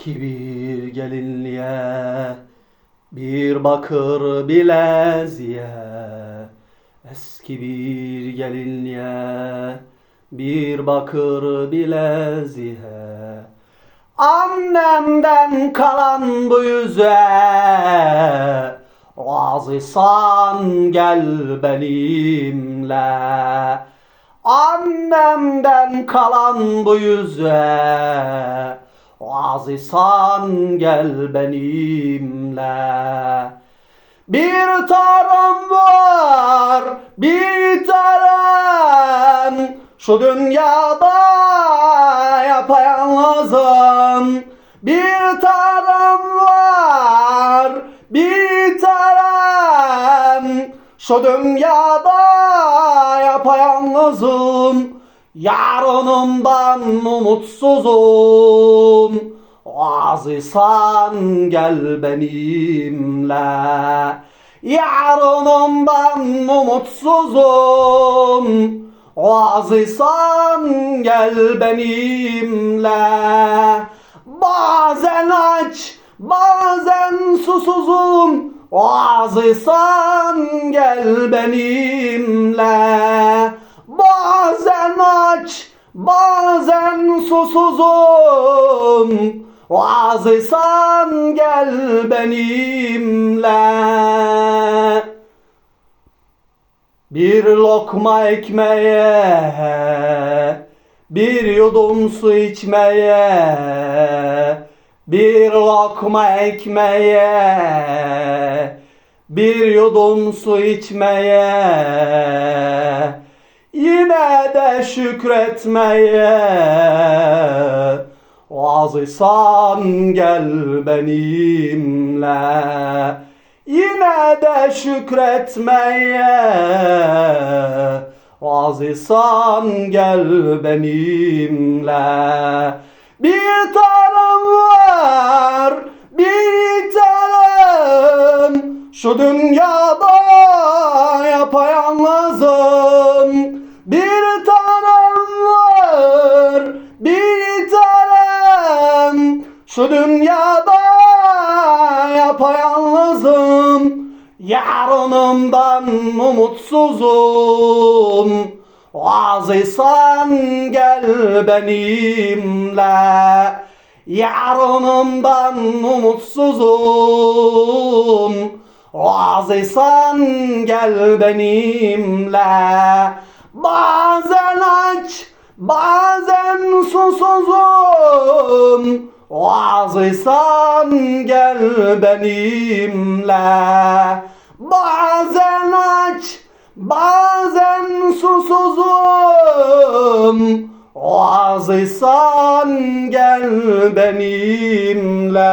Eski bir gelinliğe bir bakır bileziğe Eski bir gelinliğe bir bakır bileziğe Annemden kalan bu yüze Razısan gel benimle. Annemden kalan bu yüze Razısan gel benimle. Bir tarım var bir tarım Şu dünyada yapayalnızım. Bir tarım var bir tarım Şu dünyada yapayalnızım Yarınımdan umutsuzum. Azizsan gel benimle. Yarınımdan umutsuzum. Azizsan gel benimle. Bazen aç bazen susuzum. Azizsan gel benimle Bazen aç, bazen susuzum. Azizsan gel benimle. Bir lokma ekmeğe Bir yudum su içmeye Bir lokma ekmeğe Bir yudum su içmeye Yine de şükretmeye. Razıysan gel benimle. Yine de şükretmeye. Razıysan gel benimle. Bir tanem var bir tanem Şu dünyada yapayalnızım Şu dünyada yapayalnızım Yarınımdan umutsuzum. Razıysan gel benimle Yarınımdan umutsuzum. Razıysan gel benimle Bazen aç bazen susuzum Razıysan gel benimle. Bazen aç bazen susuzum. Razıysan gel benimle